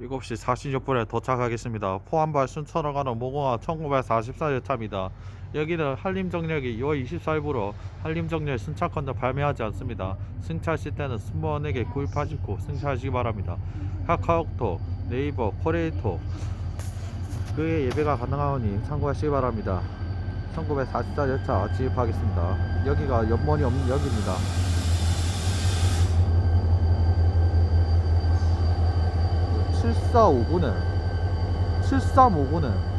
7시 46분에 도착하겠습니다. 포항발 순천으로 가는 모공항 1944열차입니다. 여기는 한림정력이 2월 24일부로 한림정력 승차권도 발매하지 않습니다. 승차하실 때는 승무원에게 구입하시고 승차하시기 바랍니다. 카카오톡, 네이버, 코레이톡 그의 예배가 가능하오니 참고하시기 바랍니다. 1944열차 진입하겠습니다. 여기가 연번이 없는 역입니다. 7459는 7359는